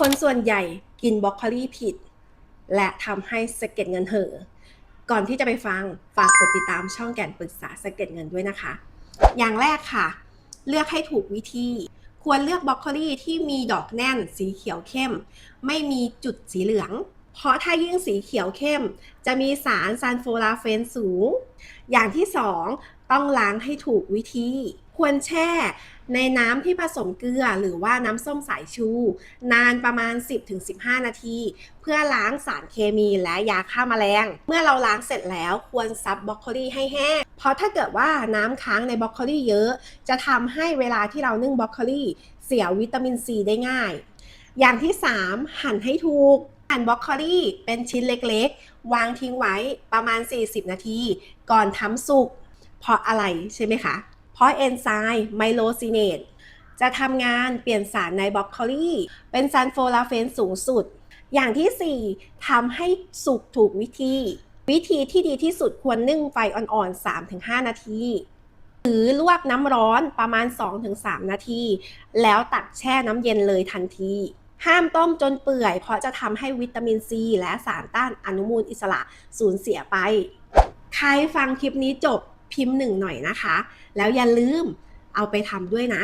คนส่วนใหญ่กินบรอกโคลีผิด และทำให้สะเก็ดเงินเห่อก่อนที่จะไปฟังฝากกดติดตามช่องแก่นปรึกษาสะเก็ดเงินด้วยนะคะ อย่างแรกค่ะ เลือกให้ถูกวิธี ควรเลือกบรอกโคลีที่มีดอกแน่นสีเขียวเข้ม ไม่มีจุดสีเหลือง เพราะถ้ายิ่งสีเขียวเข้ม จะมีสารซันโฟลาเฟนสูง อย่างที่สองต้องล้างให้ถูกวิธี ควรแช่ในน้ำที่ผสมเกลือหรือว่าน้ำส้มสายชู นานประมาณ 10-15 นาที เพื่อล้างสารเคมีและยาฆ่าแมลง เมื่อเราล้างเสร็จแล้วควรซับบรอกโคลีให้แห้ง เพราะถ้าเกิดว่าน้ำค้างในบรอกโคลีเยอะ จะทำให้เวลาที่เรานึ่งบรอกโคลีเสียวิตามินซีได้ง่าย อย่างที่ 3 หั่นให้ถูก หั่นบรอกโคลีเป็นชิ้นเล็กๆ วางทิ้งไว้ประมาณ 40 นาที ก่อนทำสุก เพราะอะไรใช่ไหมคะ เพราะเอนไซม์ไมโลซิเนตจะทำงานเปลี่ยนสารในบรอกโคลีเป็นซันโฟลาเฟนสูงสุด อย่างทีสี่4ทำให้สุกถูกวิธี วิธีที่ดีที่สุดควรนึ่งไฟอ่อนๆ 3-5 นาทีหรือลวกน้ำร้อนประมาณ 2-3 นาที แล้วตักแช่น้ำเย็นเลยทันที ห้ามต้มจนเปื่อย เพราะจะทำให้วิตามินซีและสารต้านอนุมูลอิสระสูญเสียไป ใครฟังคลิปนี้จบพิมพ์หนึ่งหน่อยนะคะ แล้วอย่าลืมเอาไปทำด้วยนะ